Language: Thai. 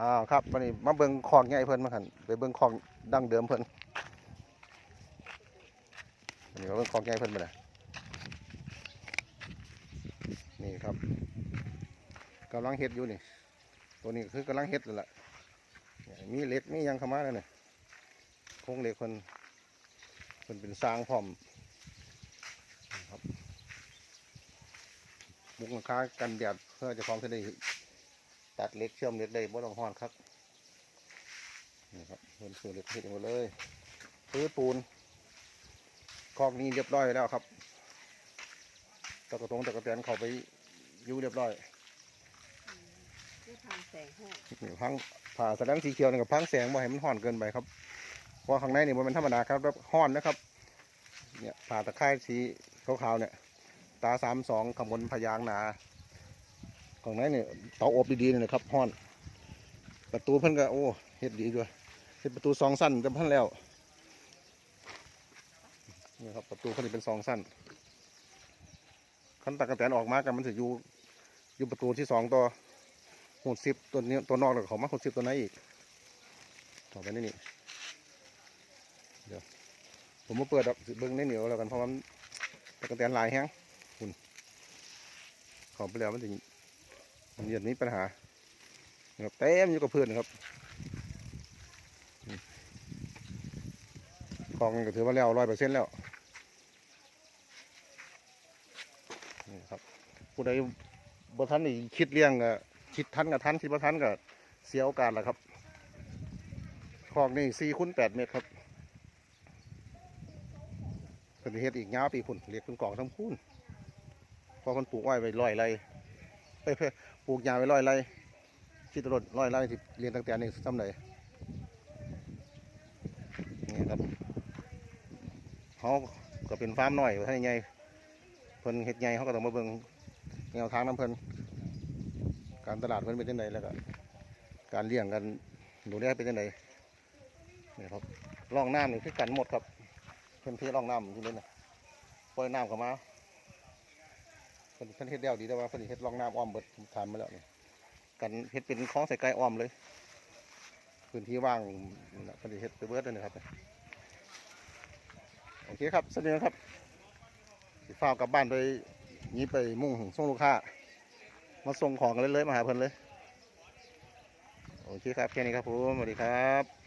อ้าวครับวันนี้มาเบิ่งคลองใหญ่เพิ่นมาหันไปเบิ่งคลองดั้งเดิมเพิ่นวันนี้มาเบิ่งคลองใหญ่เพิ่นมาเลยนี่ครับกำลังเฮ็ดอยู่นี่ ตัวนี้คือกำลังเฮ็ดเลยล่ะมีเหล็กมียังข้ามาแล้วเนี่ยโครงเหล็กเพิ่นเพิ่นเป็นสร้างพร้อมครับมุกหลังคากันแดดเพื่อจะพร้อมจะได้ ตัดเหล็กเชื่อมเหล็กได้บ่ต้องห้อนครับนี่ครับเพิ่นซื้อเหล็กเฮ็ดหมดเลยซื้อปูนคอกนี้เรียบร้อยแล้วครับตะกระตงตะกระแตนเข้าไปอยู่เรียบร้อยที่ทำแสงให้นี่พังผ่าสแลมสีเขียวนี่กับพังแสงบ่ให้มันห่อนเกินไปครับเพราะข้างในนี่มันเป็นธรรมดาครับแล้วห่อนนะครับ เนี่ยผ่าตะไคร้สีขาวๆเนี่ย ตาสามสองขบวนพยางหนา ข้างในเนี่ยเตาอบดีๆนี่นะครับห่อน ประตูเพิ่นก็โอ้เฮ็ดดีด้วยเฮ็ดประตูสองสั้นกับเพิ่นแล้วนี่ครับประตูเพิ่นเป็นสองสั้นขั้นตะกระแตนออกมากันมันจะอยู่อยู่ประตูที่สองต่อหูดซิปตัวนี้ตัวนอกแล้วก็เขามาหูดซิปตัวไหนอีกต่อไปนี่นี่เดี๋ยวผมมาเปิดดอกเบิ้งในเหนียวแล้วกันเพราะมันตะกะแตนลายแห้งคุณเขาไปแล้วมันจะ มันเย็นนี้ปัญหาครับเต็มอยู่กับเพื่อนนะครับกองก็ถือว่าแล้วร้อยเปอร์เซ็นต์แล้วนี่ครับผู้ใดบ่ทันนี่คิดเลี้ยงก็คิดทันกับทันคิดว่าทันกับเสียโอกาสแหละครับคลองนี่สี่คูณแปดเมตรครับเป็นเฮ็ดอีกยาวปีคุณเรียกเป็นกองทั้งคูณพอคนปลูกอ้ไว้ร้อยไร เอ้ยเพปลูกยาไว้ร้อยไรคิดตลอดร้อยไร่ที่เรียนตั้งแต่นี่ซ้ำไหนนี่ครับเขาก็เป็นฟาร์มน้อยท่านใหญ่เพิ่นเฮ็ดใหญ่เขาก็ต้องมาเบิ่งแนวทางน้ำเพิ่นการตลาดเพิ่นเป็นยังไงแล้วก็การเลี้ยงกันดูแลเป็นยังไงนี่ครับร่องน้ำนี่คือกันหมดครับเพิ่นเทร่องน้ำอยู่เลยนะปล่อยน้ำเข้ามา พิ่นเพิ่นเฮ็ดเดียวดีแต่ว่าเพิ่นสิเฮ็ดร่องน้ำอ้อมเบิดทานมาแล้วนี่กันเฮ็ดเป็นคล้องใส่ไก่อ้อมเลย พื้นที่ว่างนี่ล่ะเพิ่นเฮ็ดไปเบิดเลยนะครับโอเคครับสวัสดีครับสิฟ้าวกลับบ้านไปนี้ไปมุ่งส่งลูกค้ามาส่งของกันเลยเลยมาหาเพิ่นเลย โอเคครับแค่นี้ครับผมสวัสดีครับ